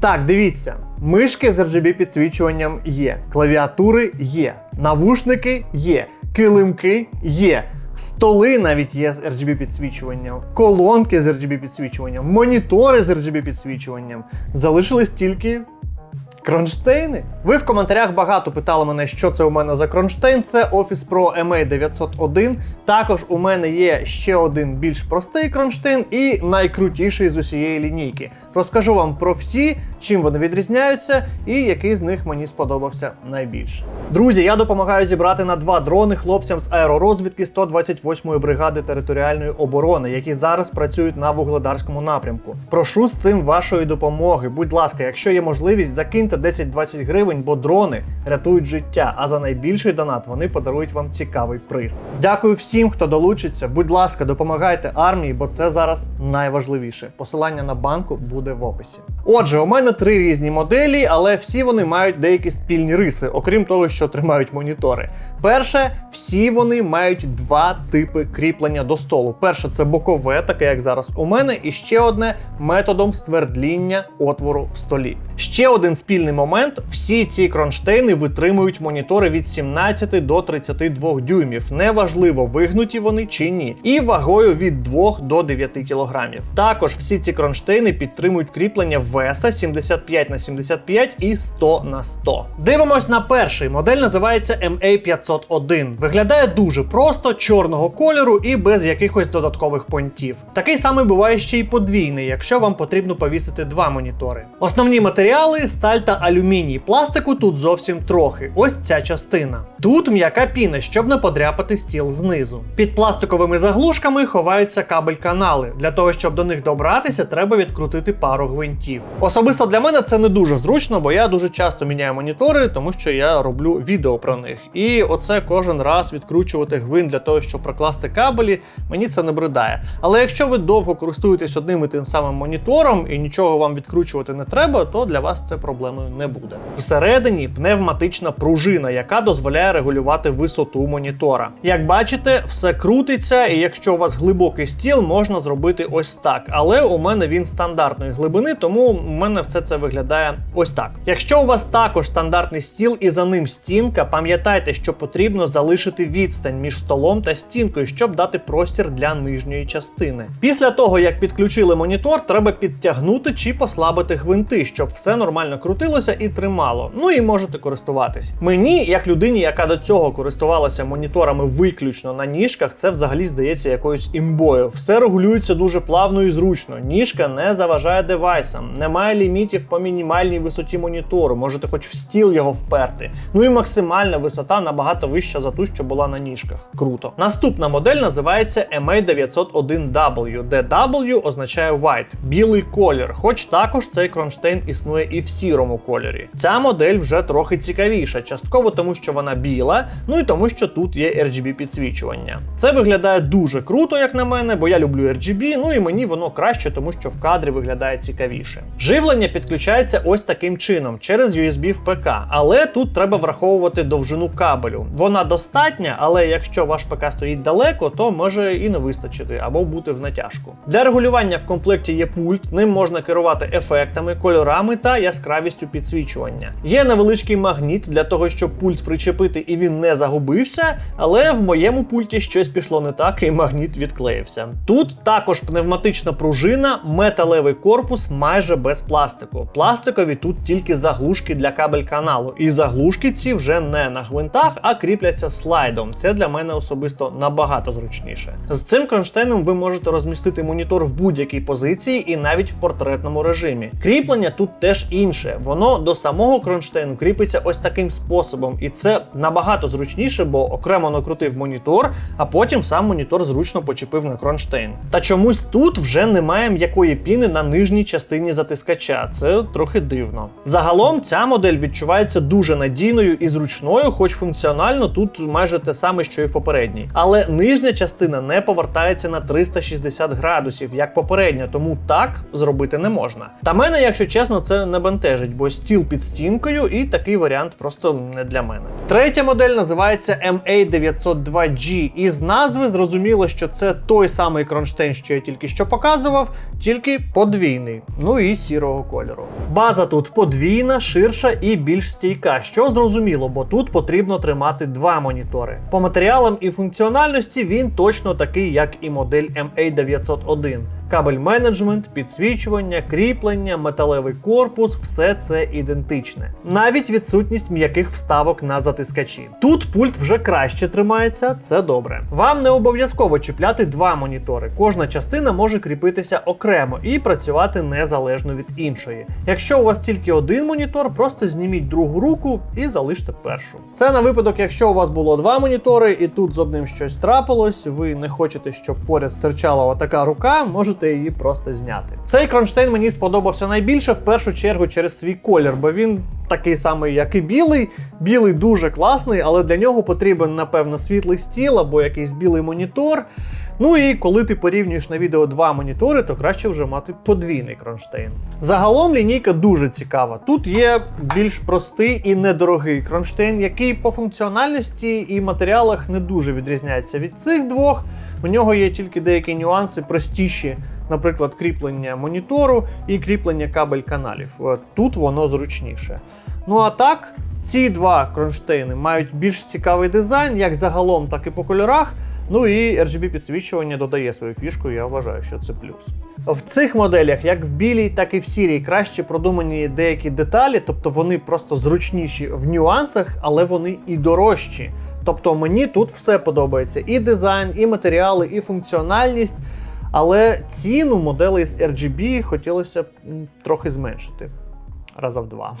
Так, дивіться, мишки з RGB підсвічуванням є, клавіатури є, навушники є, килимки є. Столи навіть є з RGB підсвічуванням, колонки з RGB підсвічуванням, монітори з RGB підсвічуванням. Залишились тільки Кронштейни. Ви в коментарях багато питали мене, що це у мене за кронштейн. Це Office Pro MA 901. Також у мене є ще один більш простий кронштейн і найкрутіший з усієї лінійки. Розкажу вам про всі, чим вони відрізняються, і який з них мені сподобався найбільше. Друзі, я допомагаю зібрати на два дрони хлопцям з аеророзвідки 128-ї бригади територіальної оборони, які зараз працюють на вугледарському напрямку. Прошу з цим вашої допомоги. Будь ласка, якщо є можливість, закиньте 10-20 гривень, бо дрони рятують життя. А за найбільший донат вони подарують вам цікавий приз. Дякую всім, хто долучиться. Будь ласка, допомагайте армії, бо це зараз найважливіше. Посилання на банку буде в описі. Отже, у мене три різні моделі, але всі вони мають деякі спільні риси, окрім того, що тримають монітори. Перше, всі вони мають два типи кріплення до столу. Перше це бокове, таке як зараз у мене, і ще одне методом ствердління отвору в столі. Ще один спільний момент: всі ці кронштейни витримують монітори від 17 до 32 дюймів. Неважливо, вигнуті вони чи ні, і вагою від 2 до 9 кілограмів. Також всі ці кронштейни підтримують кріплення веса 75 на 75 і 100 на 100. Дивимось на перший. Модель називається MA501. Виглядає дуже просто, чорного кольору і без якихось додаткових понтів. Такий самий буває ще й подвійний, якщо вам потрібно повісити два монітори. Основні матеріали сталь та алюміній. Пластику тут зовсім трохи. Ось ця частина. Тут м'яка піна, щоб не подряпати стіл знизу. Під пластиковими заглушками ховаються кабель-канали. Для того, щоб до них добратися, треба відкрутити пару гвинтів. Особисто для мене це не дуже зручно, бо я дуже часто міняю монітори, тому що я роблю відео про них. І оце кожен раз відкручувати гвинт для того, щоб прокласти кабелі, мені це не бридає. Але якщо ви довго користуєтесь одним і тим самим монітором і нічого вам відкручувати не треба, то для вас це проблемою не буде. Всередині пневматична пружина, яка дозволяє регулювати висоту монітора. Як бачите, все крутиться, і якщо у вас глибокий стіл, можна зробити ось так. Але у мене він стандартної глибини, тому у мене все це виглядає ось так. Якщо у вас також стандартний стіл і за ним стінка, пам'ятайте, що потрібно залишити відстань між столом та стінкою, щоб дати простір для нижньої частини. Після того, як підключили монітор, треба підтягнути чи послабити гвинти, щоб все нормально крутилося і тримало. Ну і можете користуватись. Мені, як людині, яка до цього користувалася моніторами виключно на ніжках, це взагалі здається якоюсь імбою. Все регулюється дуже плавно і зручно. Ніжка не заважає девайсам, немає лімітів по мінімальній висоті монітору. Можете хоч в стіл його вперти. Ну і максимальна висота набагато вища за ту, що була на ніжках. Круто. Наступна модель називається MA901W, де W означає white, білий колір. Хоч також цей кронштейн існує і в сірому кольорі. Ця модель вже трохи цікавіша, частково тому, що вона біла, ну і тому, що тут є RGB підсвічування. Це виглядає дуже круто, як на мене, бо я люблю RGB, ну і мені воно краще, тому що в кадрі виглядає цікавіше. Живлення підключається ось таким чином через USB в ПК, але тут треба враховувати довжину кабелю. Вона достатня, але якщо ваш ПК стоїть далеко, то може і не вистачити або бути в натяжку. Для регулювання в комплекті є пульт, ним можна керувати ефектами, кольорами та яскравістю підсвічування. Є невеличкий магніт для того, щоб пульт причепити і він не загубився, але в моєму пульті щось пішло не так, і магніт відклеївся. Тут також пневматична пружина, металевий корпус майже без пластику. Пластикові тут тільки заглушки для кабель каналу, і заглушки ці вже не на гвинтах, а кріпляться слайдом. Це для мене особисто набагато зручніше. З цим кронштейном ви можете розмістити монітор в будь-якій позиції і навіть в портретному режимі. Кріплення тут теж інше. Воно до самого кронштейну кріпиться ось таким способом, і це набагато зручніше, бо окремо накрутив монітор, а потім сам монітор зручно почепив на кронштейн. Та чомусь тут вже немає м'якої піни на нижній частині затискача. Це трохи дивно. Загалом ця модель відчувається дуже надійною і зручною, хоч функціонально тут майже те саме, що і в попередній. Але нижня частина не повертається на 360 градусів, як попередня, тому так зробити не можна. Та мене, якщо чесно, це не бентежить, бо стіл під стінкою, і такий варіант просто не для мене. Третя модель називається MA902G, і з назви зрозуміло, що це той самий кронштейн, що я тільки що показував, тільки подвійний, ну і сірого кольору. База тут подвійна, ширша і більш стійка, що зрозуміло, бо тут потрібно тримати два монітори. По матеріалам і функціональності він точно такий, як і модель MA901. Кабель менеджмент, підсвічування, кріплення, металевий корпус все це ідентичне. Навіть відсутність м'яких вставок на затискачі. Тут пульт вже краще тримається, це добре. Вам не обов'язково чіпляти два монітори. Кожна частина може кріпитися окремо і працювати незалежно від іншої. Якщо у вас тільки один монітор, просто зніміть другу руку і залиште першу. Це на випадок, якщо у вас було два монітори, і тут з одним щось трапилось, ви не хочете, щоб поряд стирчала отака рука, можете її просто зняти. Цей кронштейн мені сподобався найбільше в першу чергу через свій колір, бо він такий самий, як і білий. Білий дуже класний, але для нього потрібен, напевно, світлий стіл або якийсь білий монітор. Ну і коли ти порівнюєш на відео два монітори, то краще вже мати подвійний кронштейн. Загалом лінійка дуже цікава. Тут є більш простий і недорогий кронштейн, який по функціональності і матеріалах не дуже відрізняється від цих двох. У нього є тільки деякі нюанси простіші, наприклад, кріплення монітору і кріплення кабель каналів. Е, Тут воно зручніше. Ну а так, ці два кронштейни мають більш цікавий дизайн, як загалом, так і по кольорах. Ну і RGB підсвічування додає свою фішку, я вважаю, що це плюс. В цих моделях, як в білій, так і в сірій, краще продумані деякі деталі, тобто вони просто зручніші в нюансах, але вони і дорожчі. Тобто мені тут все подобається: і дизайн, і матеріали, і функціональність. Але ціну моделей з RGB хотілося б трохи зменшити раза в два.